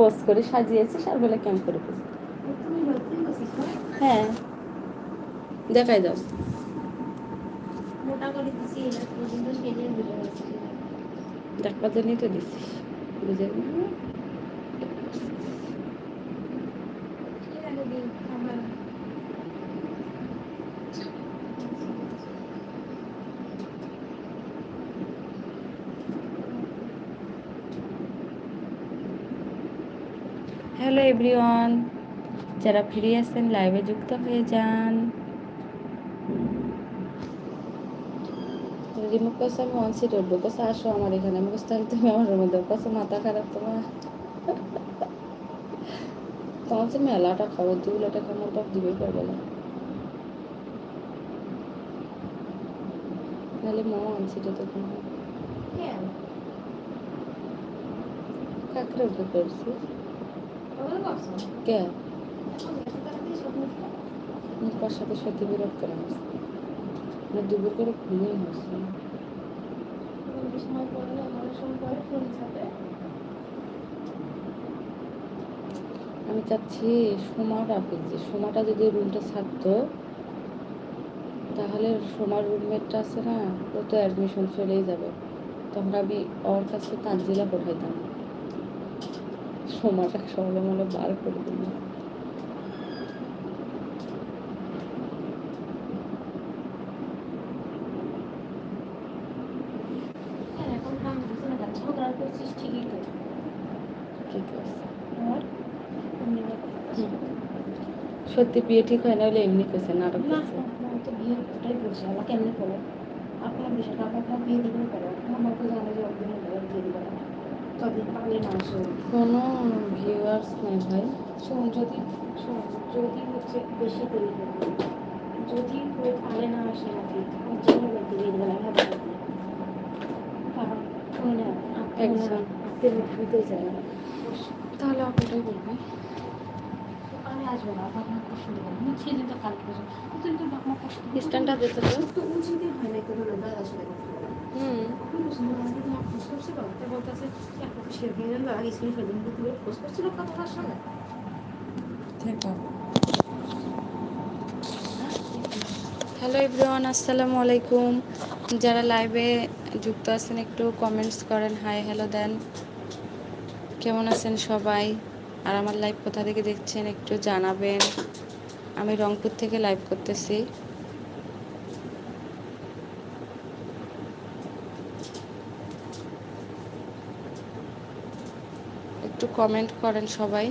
Post করে সাজিয়েছি আর বলে কেমন করে পুজো হ্যাঁ। দেখাই দাও। ডাক্তার জন্যই তো দিচ্ছিস বুঝে? ঠিক আছে দিন আমার হ্যালো এভরিওয়ান যারা ফ্রি আছেন লাইভে যুক্ত হয়ে যান। রিমুখ কাছে আমি ওয়ান সিট উঠবো। কাছে আসো আমার এখানে। আমি কাছে তুমি আমার রুমে দেবো কাছে মাথা খারাপ তোমার। তোমার যে মেলাটা খাবার দুগুলো টাকা মোটা দিবে পারবে না। নাহলে মা ওয়ান সিটে তো কেন? কাকড়ে উঠে করছি? কে? মুখে মুখার সাথে সত্যি বিরক্ত লাগছে না দুপুর করে ঘুমিয়ে ছাপে আমি চাচ্ছি সোমাটা পেয়েছি সোমাটা যদি রুমটা ছাড়তো, তাহলে সোমার রুমমেটটা আছে না, ও তো অ্যাডমিশন চলেই যাবে। তখন আমি ওর কাছে তানজিলা পাঠাইতাম। সোমাটা সকালে মনে বার করে দিল হ্যাঁ এখন কাম দিছে না কেন ঝগড়া করছিস ঠিকই তো ঠিক আছে আর এমনি করে হুম। সত্যি বিয়ে ঠিক হয় না হলে এমনি কেছে নাটক না করছে। তো বিয়ে ওটাই বলছি আমার কেমনি করে? আপনার বিষয়টা আপনার বিয়ে দিবেন করে আমার তো জানে যে বিয়ে না তবে পারলে না কোনো ভিউয়ার্স নাই ভাই। শোন যদি শোন যদি হচ্ছে বেশি দেরি করবে যদি পালে না আসে নাকি আমি জেনে বলতে দিয়ে দেবেন আমি ভাবতে কারণ না একজন। আপনি দিতে চাই না। তাহলে আপনারাই বলবে আমি আসব না কষ্ট তো কষ্ট দিতে তো তো হয় না দাদা সাথে কথা হুম। হ্যালো এভরিওয়ান আসসালামু আলাইকুম। যারা লাইভে যুক্ত আছেন একটু কমেন্টস করেন। হাই হ্যালো দেন কেমন আছেন সবাই? আর আমার লাইভ কোথা থেকে দেখছেন একটু জানাবেন। আমি রংপুর থেকে লাইভ করতেছি। একটু কমেন্ট করেন সবাই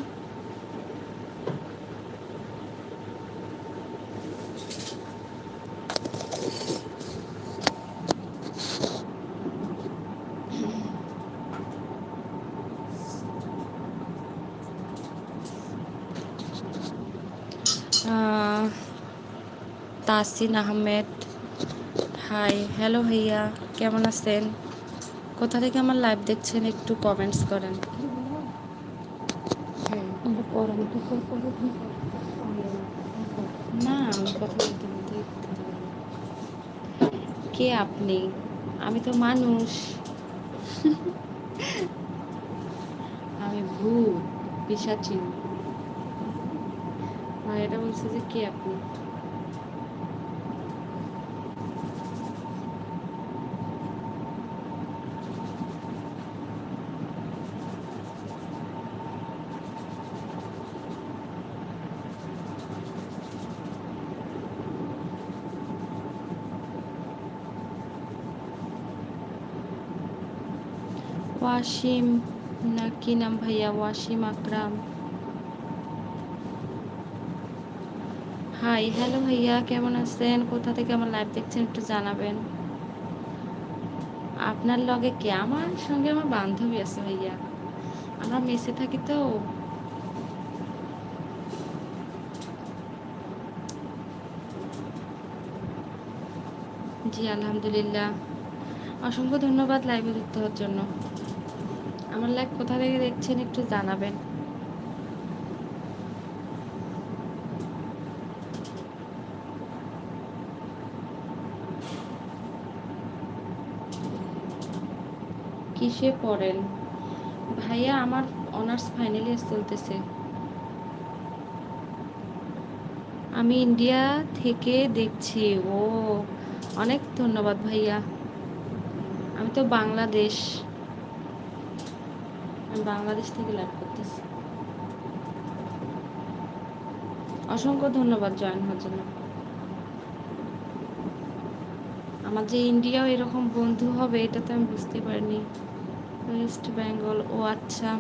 আহ, তাসিন আহমেদ। হাই, হ্যালো ভাইয়া, কেমন আছেন? কোথা থেকে আমার লাইভ দেখছেন একটু কমেন্টস করেন। না কে আপনি? আমি তো মানুষ। আমি ভূত পিসাচি আর এটা বলছে যে কে আপনি? ওয়াসিম না কি নাম ভাইয়া ওয়াসিম আকরাম হাই হ্যালো ভাইয়া কেমন আছেন? কোথা থেকে আমার লাইভ দেখছেন একটু জানাবেন। আপনার লগে কে? আমার সঙ্গে আমার বান্ধবী আছে ভাইয়া। আমরা মেসে থাকি তো। জি, আলহামদুলিল্লাহ। অসংখ্য ধন্যবাদ লাইভে যুক্ত হওয়ার জন্য। আমার লাইভ কোথা থেকে দেখছেন একটু জানাবেন। কিসে পড়েন? ভাইয়া, আমার অনার্স ফাইনাল চলতেছে। আমি ইন্ডিয়া থেকে দেখছি। ও, অনেক ধন্যবাদ ভাইয়া। আমি তো বাংলাদেশ। আমি বাংলাদেশ থেকে লাইভ করতেছি। অসংখ্য ধন্যবাদ জয়েন হওয়ার জন্য। আমার যে ইন্ডিয়াও এরকম বন্ধু হবে, এটা তো আমি বুঝতে পারিনি। ওয়েস্ট বেঙ্গল ও আচ্ছা।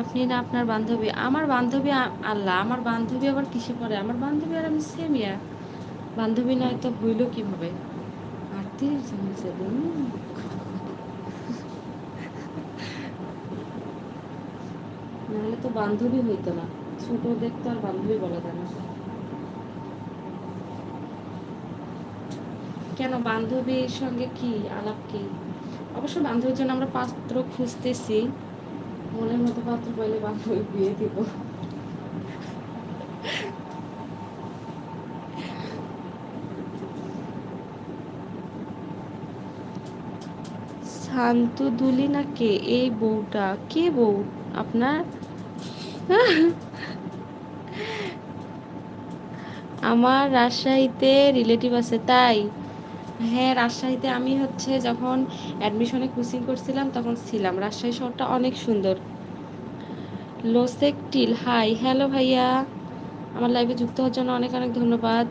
আপনি না আপনার বান্ধবী। আমার বান্ধবী আল্লাহ, আমার বান্ধবী আবার কিসে পড়ে? আমার বান্ধবী আর আমি সেম ইয়া বান্ধবী নয় তো হইল কীভাবে? আটত্রিশ জন হিসেবে উম। নাহলে তো বান্ধবী হইতো না। ছোট দেখতো আর বান্ধবী বলা যায় না। কেন বান্ধবীর সঙ্গে কি আলাপ কি? অবশ্য বান্ধবীর জন্য আমরা পাত্র খুঁজতেছি। মনের মতো পাত্র পাইলে বান্ধবী বিয়ে দিব। শান্তু দুলি না কে এই বউটা। কে বউ? আপনার? আমার রাজশাহীতে রিলেটিভ আছে, তাই? হ্যাঁ রাজশাহীতে আমি হচ্ছে যখন অ্যাডমিশনে কোচিং করছিলাম, তখন ছিলাম। রাজশাহী শহরটা অনেক সুন্দর। লোসেক টিল হাই হ্যালো ভাইয়া। আমার লাইভে যুক্ত হওয়ার জন্য অনেক অনেক ধন্যবাদ।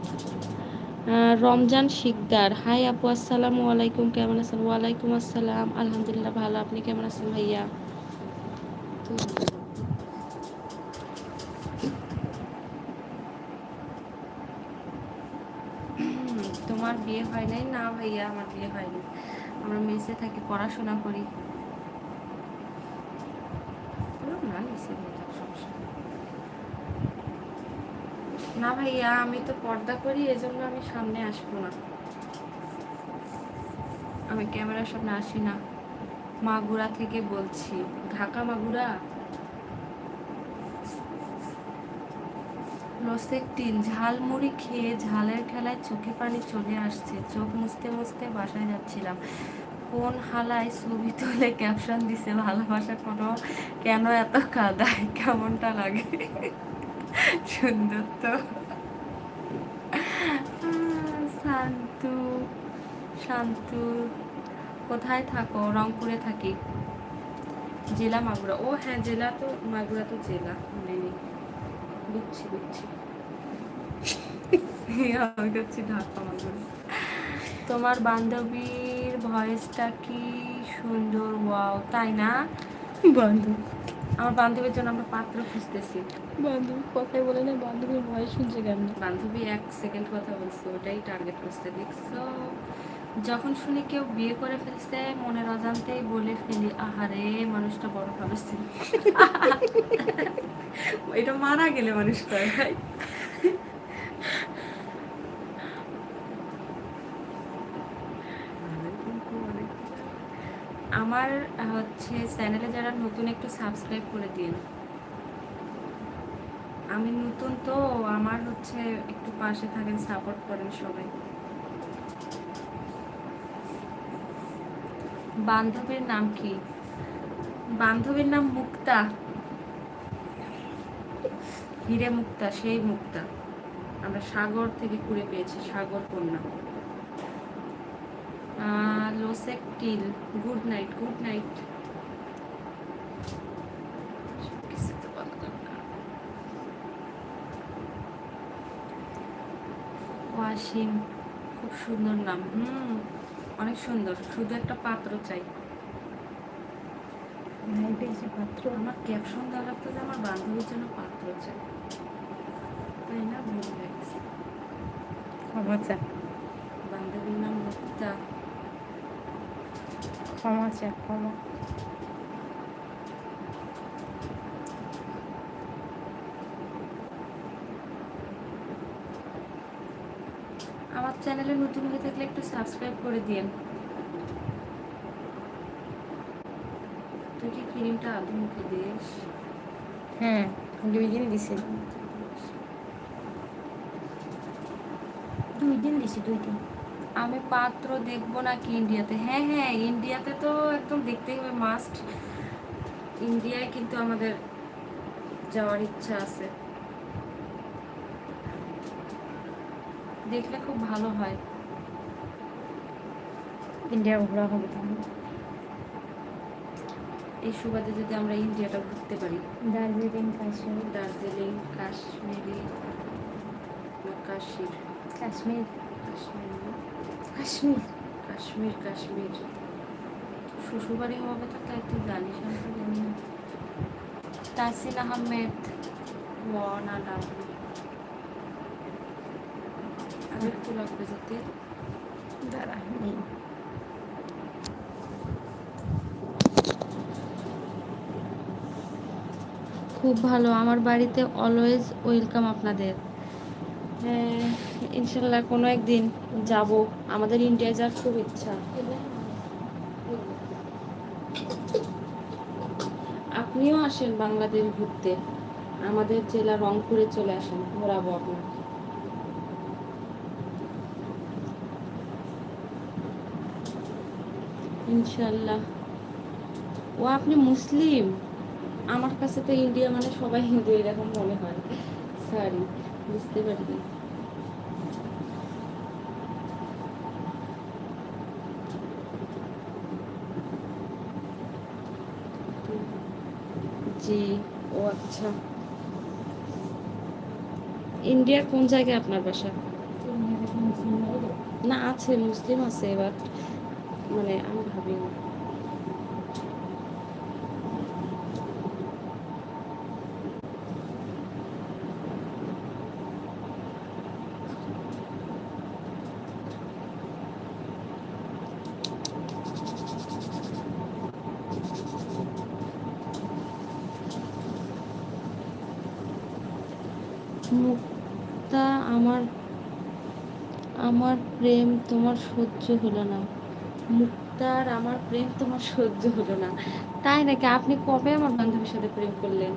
রমজান শিকদার হাই আপু, আসসালামু আলাইকুম, কেমন আছেন? ওয়ালাইকুম আসসালাম। আলহামদুলিল্লাহ, ভালো। আপনি কেমন আছেন ভাইয়া? তো হুম, তোমার বিয়ে হয় নাই? না ভাইয়া, আমার বিয়ে হয়নি। আমরা মেসে থাকি, পড়াশোনা করি। না। না ভাইয়া, আমি তো পর্দা করি, এজন্য আমি সামনে আসব না। আমি ক্যামেরার সামনে আসি না। মাগুরা থেকে বলছি। ঢাকা মাগুরা? লসেক টিল ঝালমুড়ি খেয়ে ঝালের ঠেলায় চোখে পানি চলে আসছে, চোখ মুছতে মুছতে বাসায় যাচ্ছিলাম। কোন হালায় ছবি তুলে ক্যাপশন দিছে ভালোবাসা কোনো, কেন এত কাদায়, কেমনটা লাগে? সুন্দর তো। শান্তু শান্তু। কোথায় থাকো? রংপুরে থাকি। জেলা মাগুরা। ও হ্যাঁ জেলা তো, মাগুরা তো জেলা, মনে নেই। আমি ঢাকা মাগুরা তোমার বান্ধবীর ভয়েসটা কি সুন্দর ওয়াও তাই না? বান্ধব। আমার বান্ধবীর জন্য আমরা পাত্র খুঁজতেছি। বান্ধবী কথাই বলে না বান্ধবীর ভয়েস শুনছে কেন বান্ধবী এক সেকেন্ড কথা বলছে ওটাই টার্গেট করছে দেখছ? যখন শুনি কেউ বিয়ে করে ফেলছে মনের অজান্তেই বলে ফেলি আহারে মানুষটা বড় ভালো ছিল এটা মারা গেলে মানুষ কয় ভাই আমার হচ্ছে চ্যানেলে যারা নতুন একটু সাবস্ক্রাইব করে দিন। আমি নতুন তো আমার হচ্ছে একটু পাশে থাকেন সাপোর্ট করেন সবাই। বান্ধবীর নাম কি? বান্ধবীর নাম মুক্তা। হিরে মুক্তা, সেই মুক্তা। আমরা সাগর থেকে কুড়ে পেয়েছি, সাগর কন্যা। লোসেক till, good night good night. Wasim, খুব সুন্দর নাম। হুম। অনেক সুন্দর। শুধু একটা পাত্র চাই। পাত্র। আমার ক্যাপশন দেওয়া লাগতো যে আমার বান্ধবীর জন্য পাত্র চাই। তাই না ভুল হয়ে গেছে। ক্ষমা চা বান্ধবীর নাম মুক্তা ক্ষমা চা ক্ষমা আমার চ্যানেলে নতুন হয়ে থাকলে একটু সাবস্ক্রাইব করে দিন তুই কি ক্রিমটা আধু মুখে দিস? হ্যাঁ দুই দিন দিছি। দুই দিন দিছি দুই দিন। আমি পাত্র দেখব নাকি ইন্ডিয়াতে হ্যাঁ হ্যাঁ ইন্ডিয়াতে তো একদম দেখতেই হবে মাস্ট ইন্ডিয়ায় কিন্তু আমাদের যাওয়ার ইচ্ছা আছে। দেখলে খুব ভালো হয়। ইন্ডিয়া ঘোরা হবে তাহলে। এই সুবাদে যদি আমরা ইন্ডিয়াটা ঘুরতে পারি। দার্জিলিং কাশ্মীর। দার্জিলিং কাশ্মীরি না কাশির কাশ্মীর। কাশ্মীর। কাশ্মীর। কাশ্মীর কাশ্মীর। শ্বশুরবাড়ি হবে তো তাই তুই জানিস আমি তো জানি তাসিন আহমেদ ওয়ানা ডাবলু খুব ভালো। আমার বাড়িতে অলওয়েজ ওয়েলকাম আপনাদের। হ্যাঁ ইনশাল্লাহ কোনো একদিন যাব। আমাদের ইন্ডিয়া যাওয়ার খুব ইচ্ছা। আপনিও আসেন বাংলাদেশ ঘুরতে। আমাদের জেলা রংপুরে চলে আসেন, ঘোরাবো আপনাকে। ইনশাল্লাহ। ও আপনি মুসলিম? আমার কাছে তো ইন্ডিয়া মানে সবাই হিন্দু এরকম মনে হয়। সরি বুঝতে পারিনি। জি ও আচ্ছা। ইন্ডিয়ার কোন জায়গায় আপনার বাসা? না আছে মুসলিম আছে বাট মানে আমি ভাবি না। মুক্তা আমার আমার প্রেম তোমার সহ্য হলো না। মুক্তার আমার প্রেম তোমার সহ্য হলো না। তাই নাকি আপনি কবে আমার বান্ধবীর সাথে প্রেম করলেন?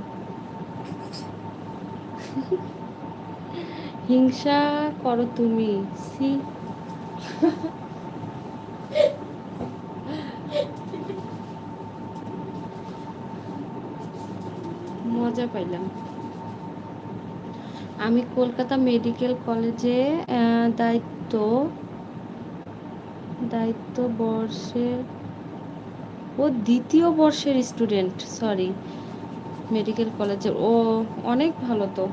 হিংসা করো তুমি সি মজা পাইলাম। আমি কলকাতা মেডিকেল কলেজে দায়িত্ব দায়িত্ব বর্ষের ও দ্বিতীয় বর্ষের স্টুডেন্ট সরি মেডিকেল কলেজে ও অনেক ভালো তো।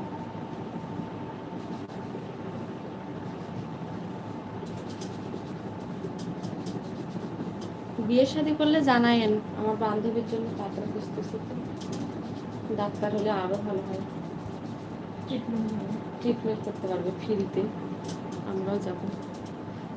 বিয়ে শাদী করলে জানায়েন আমার বান্ধবীর জন্য পাত্র খুঁজতেছি ডাক্তার হলে আরও ভালো হয়। ট্রিটমেন্ট করতে পারবে ফ্রিতে আমরাও যাব।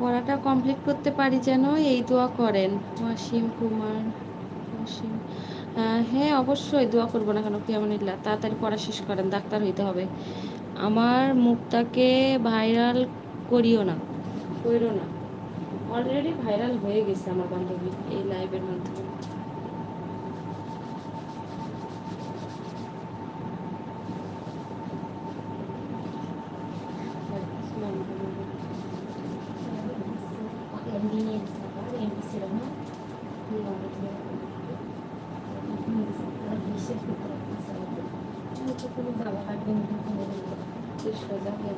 পড়াটা কমপ্লিট করতে পারি যেন, এই দোয়া করেন। ওয়াসিম কুমার ওয়াসিম হ্যাঁ অবশ্যই দোয়া করব না কেন কিয়ামনিল্লাহ তাড়াতাড়ি পড়া শেষ করেন, ডাক্তার হইতে হবে। আমার মুখটাকে ভাইরাল করিও না করিও না। অলরেডি ভাইরাল হয়ে গেছে আমার বান্ধবী এই লাইভের মাধ্যমে। এমডি নিয়ে আমি তো। তুই সোজা হয়ে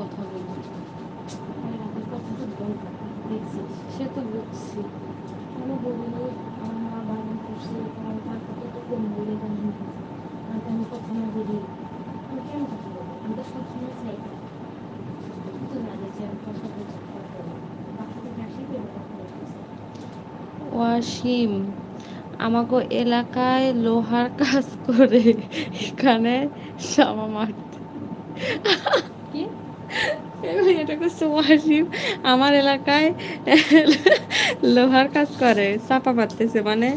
কথা তো সে তো বুঝছি। কোনো বলিনি আমার মা তো আমি আর আমি কথা বলি। আমি কেন আমি তো সবসময় চাই। তো না দেখছি আমি কথা কথা বলব বাসা থেকে আসি বলতেছি ওয়াসিম। আমাকে এলাকায় লোহার কাজ করে এখানে সামা মারতে। এটা করছে ওয়াসিম আমার এলাকায় লোহার কাজ করে চাপা মারতেছে। মানে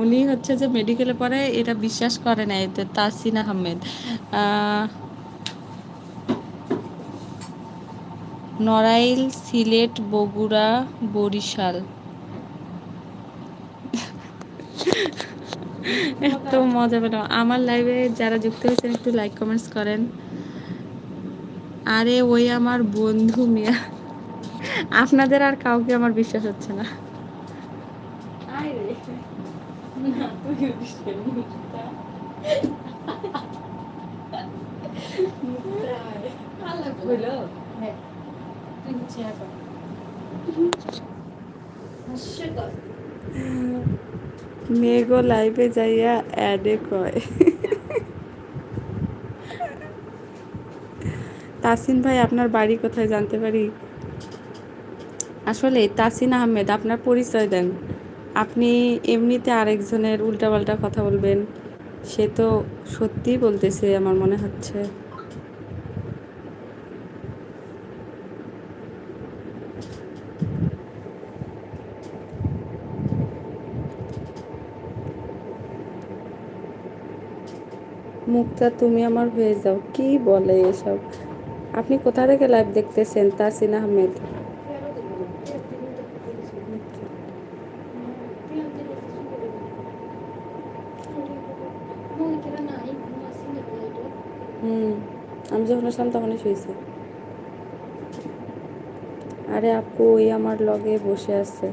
উনি হচ্ছে যে মেডিকেলে পড়ে এটা বিশ্বাস করে না এতে তাসিন আহমেদ। নড়াইল সিলেট বগুড়া বরিশাল। এত মজা পেলাম। আমার লাইভে যারা যুক্ত হয়েছেন, একটু লাইক কমেন্টস করেন। আরে ওই আমার বন্ধু মিয়া। আপনাদের আর কাউকে আমার বিশ্বাস হচ্ছে না। মেঘো লাইভে যাইয়া অ্যাডে কয়। তাসিন ভাই, আপনার বাড়ি কোথায় জানতে পারি? আসলে তাসিন আহমেদ, আপনার পরিচয় দেন। আপনি এমনিতে আরেকজনের উল্টাপাল্টা কথা বলবেন, সে তো সত্যিই বলতেছে, আমার মনে হচ্ছে। মুক্তা, তুমি আমার হয়ে যাও। কি বলে এসব? আপনি কোথা থেকে লাইভ দেখতেছেন? তাসিন আহমেদ। হুম, আমি যখন আসলাম তখনই শুয়েছে। আরে আপু ওই আমার লগে বসে আছে।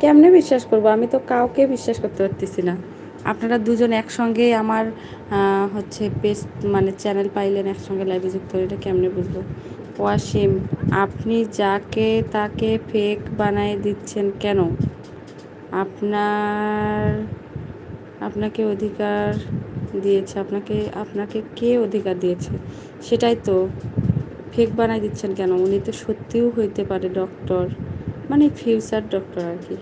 কেমনে বিশ্বাস করব? আমি তো কাউকে বিশ্বাস করতে পারতেছি না। আপনারা দুজন একসঙ্গে আমার হচ্ছে পেজ মানে চ্যানেল পাইলেন, একসঙ্গে লাইভে যুক্ত হলে এটা কেমনে বুঝব? ওয়াসিম, আপনি যাকে তাকে ফেক বানায় দিচ্ছেন কেন? আপনার, আপনাকে অধিকার দিয়েছে, আপনাকে আপনাকে কে অধিকার দিয়েছে? সেটাই তো ফেক বানাই দিচ্ছেন কেন? উনি তো সত্যিও হইতে পারে ডক্টর মানে ফিউচার ডক্টর আর কি।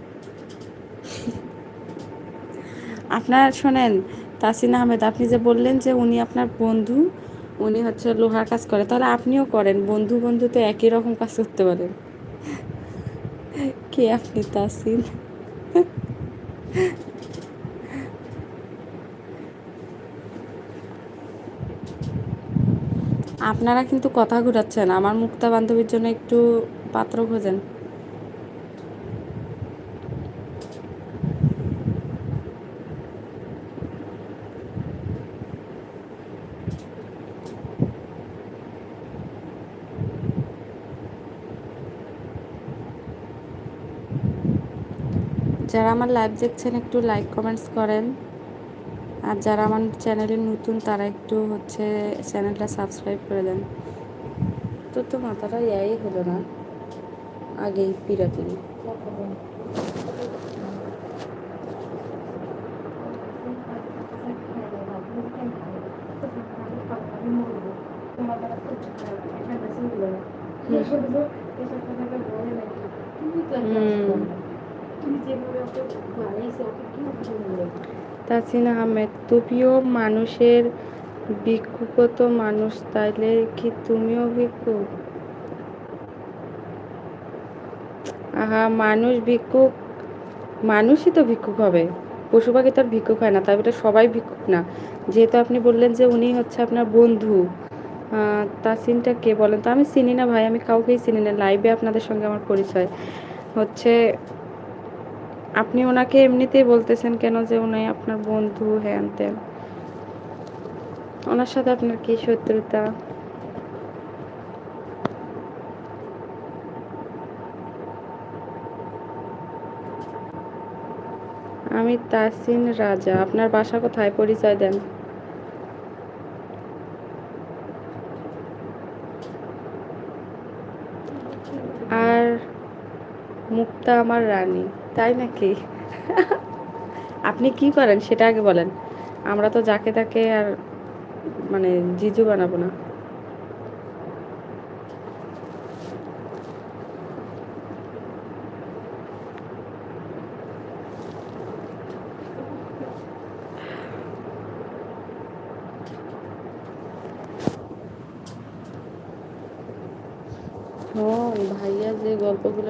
আপনার শোনেন, তাসিন আহমেদ, আপনি যে বললেন যে উনি আপনার বন্ধু, উনি হচ্ছে লোহার কাজ করে, তাহলে আপনিও করেন, বন্ধু বন্ধু তো একই রকম কাজ করতে পারেন কে আপনি, তাসিন? আপনারা কিন্তু কথা ঘুরাচ্ছেন, আমার মুক্তা বান্ধবীর জন্য একটু পাত্র খোঁজেন। যারা আমার লাইভ দেখছেন, একটু লাইক কমেন্টস করেন। আর যারা আমার চ্যানেলে নতুন, তারা একটু হচ্ছে চ্যানেলটা সাবস্ক্রাইব করে দেন। তোর তো মাথাটা ইয়াই হলো না, আগেই পিরাপিরি হুম। তুমি যেভাবে ওকে বানাইছো ওকে কি বলব তাসিন আহমেদ, তুমিও মানুষের ভিক্ষুকত মানুষ, তাইলে কি তুমিও ভিক্ষুক? আহা, মানুষ ভিক্ষুক, মানুষই তো ভিক্ষুক হবে। পশু পাখি তো আর ভিক্ষুক হয় না তবে এটা সবাই ভিক্ষুক না। যেহেতু আপনি বললেন যে উনি হচ্ছে আপনার বন্ধু তাসিনটা কে বলেন? তো আমি চিনি না ভাই, আমি কাউকেই চিনি না। লাইভে আপনাদের সঙ্গে আমার পরিচয়। হচ্ছে আপনি ওনাকে এমনিতেই বলতেছেন কেন যে উনি আপনার বন্ধু, হ্যান ত্যান। ওনার সাথে আপনার কি শত্রুতা? আমি তাসিন রাজা, আপনার বাসা কোথায়? পরিচয় দেন। মুক্তা আমার রানী, তাই নাকি? আপনি কি করেন সেটা আগে বলেন। আমরা তো যাকে তাকে আর মানে জিজু বানাবো না হন ভাইয়া যে গল্পগুলো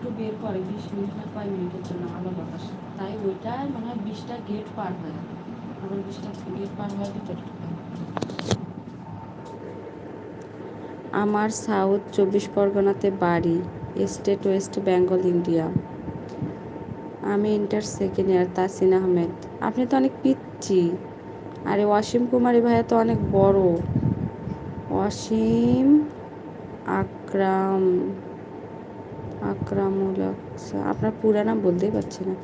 একটু বের করে, বিশ মিনিট না কয় মিনিটের জন্য আলো বাতাস। তাই ওইটা মনে হয় বিশটা গেট পার হয় আবার বিশটা গেট পার হয় ভিতরে আমার সাউথ চব্বিশ পরগনাতে বাড়ি স্টেট ওয়েস্ট বেঙ্গল ইন্ডিয়া আমি inter second year Tasin Ahmed. আপনি তো অনেক পিচ্ছি আরে ওয়াসিম কুমারী ভাইয়া তো অনেক বড়। ওয়াসিম আকরাম। আকরামুল আকসা আপনার পুরা নাম বলতেই পারছি না।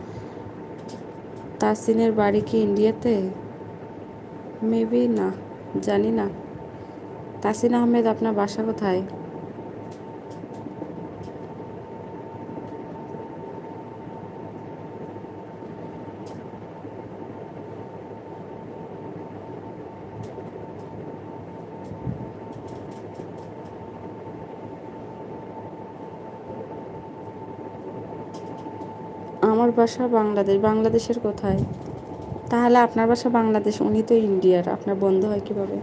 তাসিনের বাড়ি কি ইন্ডিয়াতে? মেবি না, জানি না। তাসিন আহমেদ, আপনার বাসা কোথায় আমার বাসা বাংলাদেশ, বাংলাদেশের কোথায়? তাহলে আপনার বাসা বাংলাদেশ, উনি তো ইন্ডিয়ার, আপনার বন্ধু হয় কীভাবে?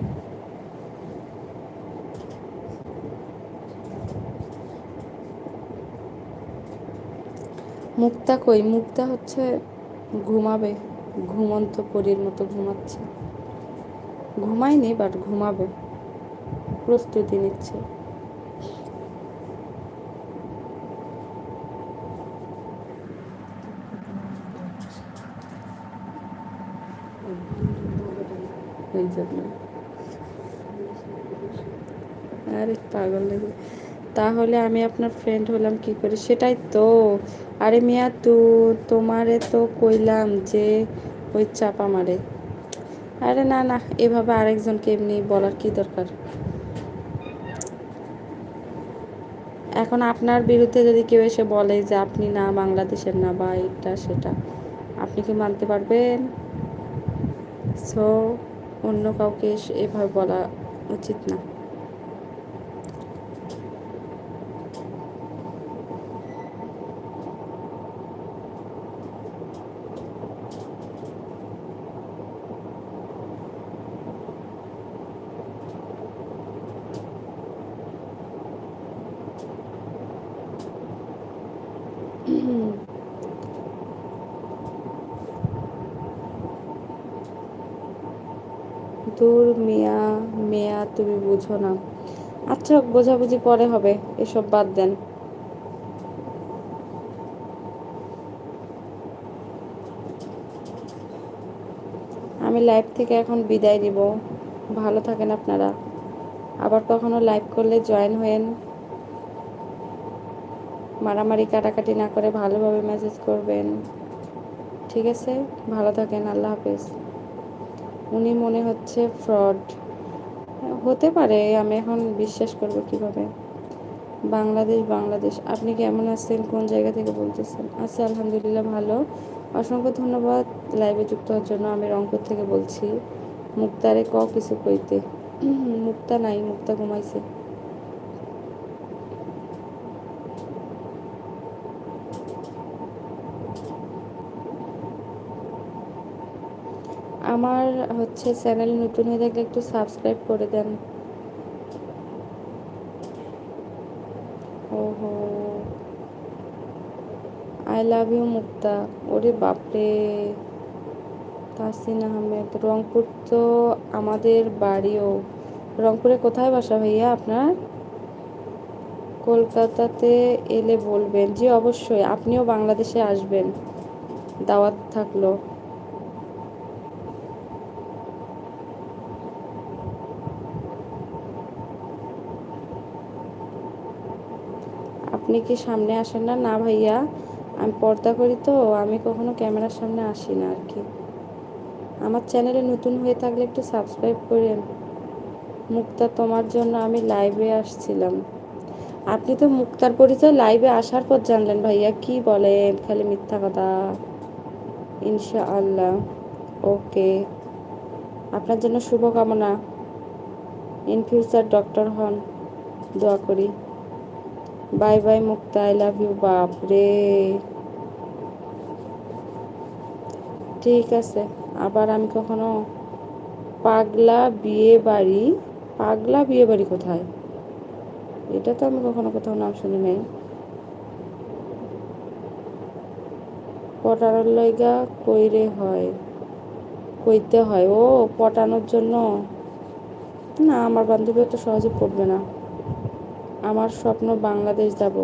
মুক্তা কই? মুক্তা হচ্ছে ঘুমাবে, ঘুমন্ত পরীর মতো ঘুমাচ্ছে। ঘুমায়নি বাট ঘুমাবে। প্রস্তুতি নিচ্ছে। এই জন্য। আরে পাগল নাকি? তাহলে আমি আপনার ফ্রেন্ড হলাম কি করে? সেটাই তো। আরে মিয়া, তু, তোমারে তো কইলাম যে ওই চাপা মারে। আরে না না, এভাবে আরেকজনকে এমনি বলার কি দরকার? এখন আপনার বিরুদ্ধে যদি কেউ এসে বলে যে আপনি না বাংলাদেশের না বা এটা সেটা, আপনি কি মানতে পারবেন? সো অন্য কাউকে এভাবে বলা উচিত না। দূর মিয়া, মেয়া, তুমি বুঝো না। আচ্ছা বোঝাবুঝি পরে হবে, এসব বাদ দেন। আমি লাইভ থেকে এখন বিদায় নিব। ভালো থাকেন আপনারা। আবার কখনো লাইভ করলে জয়েন হয়েন। মারামারি কাটাকাটি না করে ভালোভাবে মেসেজ করবেন। ঠিক আছে? ভালো থাকেন। আল্লাহ হাফেজ। উনি মনে হচ্ছে ফ্রড হতে পারে, আমি এখন বিশ্বাস করব কীভাবে। বাংলাদেশ বাংলাদেশ। আপনি কেমন আছেন? কোন জায়গা থেকে বলতেছেন? আচ্ছা আলহামদুলিল্লাহ ভালো। অসংখ্য ধন্যবাদ লাইভে যুক্ত হওয়ার জন্য। আমি রংপুর থেকে বলছি, মুক্তারে ক কিছু কইতে। মুক্তা নাই, মুক্তা ঘুমাইছে। আমার হচ্ছে চ্যানেল নতুন হয়ে থাকলে একটু সাবস্ক্রাইব করে দেন। ওহো। I love you Mukta. ওরে বাপরে। তাসিন আহমেদ, রংপুর তো আমাদের বাড়িও। রংপুরে কোথায় বাসা ভাইয়া আপনার? কলকাতাতে এলে বলবেন। জি, অবশ্যই। আপনিও বাংলাদেশে আসবেন। দাওয়াত থাকল। আপনি কি সামনে আসেন না? না ভাইয়া। আমি পর্দা করি তো, আমি কখনো ক্যামেরার সামনে আসি না আর কি। আমার চ্যানেলে নতুন হয়ে থাকলে একটু সাবস্ক্রাইব করেন। মুক্তা, তোমার জন্য আমি লাইভে আসছিলাম। আপনি তো মুক্তার পরিচয় লাইভে আসার পর জানলেন ভাইয়া। কি বলেন? খালি মিথ্যা কথা। ইনশাআল্লাহ। ওকে। আপনার জন্য শুভকামনা। ইন ফিউচার ডক্টর হন। দোয়া করি। Bye bye Mukta I love you বাপ রে ঠিক আছে, আবার আমি কখনো পাগলা বিয়ে বাড়ি পাগলা বিয়ে বাড়ি কোথায়? এটা তো আমি কখনো কোথাও নাম শুনি নাই। পটানোর লইগা কইরে হয়, কইতে হয়। ও, পটানোর জন্য? না, আমার বান্ধবী তো সহজে পড়বে না। আমার স্বপ্ন বাংলাদেশ যাব।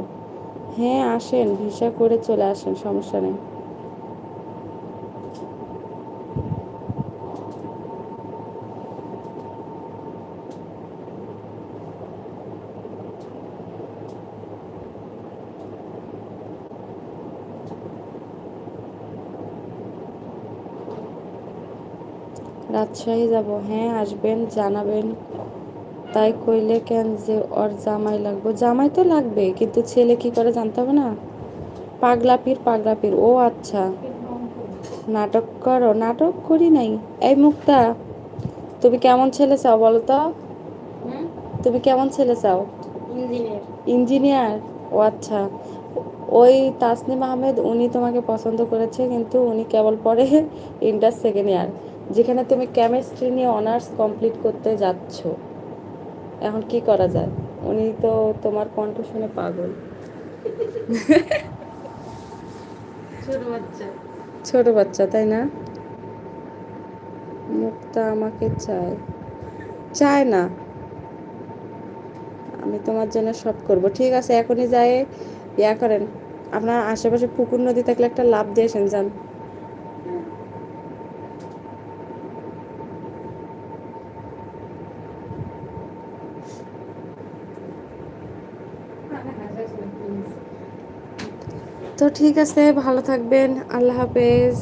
হ্যাঁ আসেন, ভিসা করে চলে আসেন, সমস্যা নেই। রাজশাহী যাব। হ্যাঁ আসবেন, জানাবেন। তাই কইলে কেন যে ওর জামাই লাগবে? জামাই তো লাগবে কিন্তু ছেলে কি করে জানতে হবে না? পাগলা পীর পাগলা পীর। ও আচ্ছা। নাটক করো। নাটক করি নাই। এই মুক্তা তুমি কেমন ছেলে চাও বলো তো? তুমি কেমন ছেলে চাও? ইঞ্জিনিয়ার। ইঞ্জিনিয়ার? ও আচ্ছা। ওই তাসনিম আহমেদ উনি তোমাকে পছন্দ করেছে কিন্তু উনি কেবল পরে ইন্টার সেকেন্ড ইয়ার যেখানে তুমি কেমিস্ট্রি নিয়ে অনার্স কমপ্লিট করতে যাচ্ছ। এখন কি করা যায়? উনি তো তোমার কণ্ঠ শুনে পাগল। ছোট বাচ্চা। তাই না? মুক্তা আমাকে চায়। চায় না। আমি তোমার জন্য সব করব। ঠিক আছে এখনই যাই। ইয়া করেন আপনার আশেপাশে পুকুর নদী থাকলে একটা লাভ দিয়ে এসেন যান। তো ঠিক আছে ভালো থাকবেন আল্লাহ হাফেজ।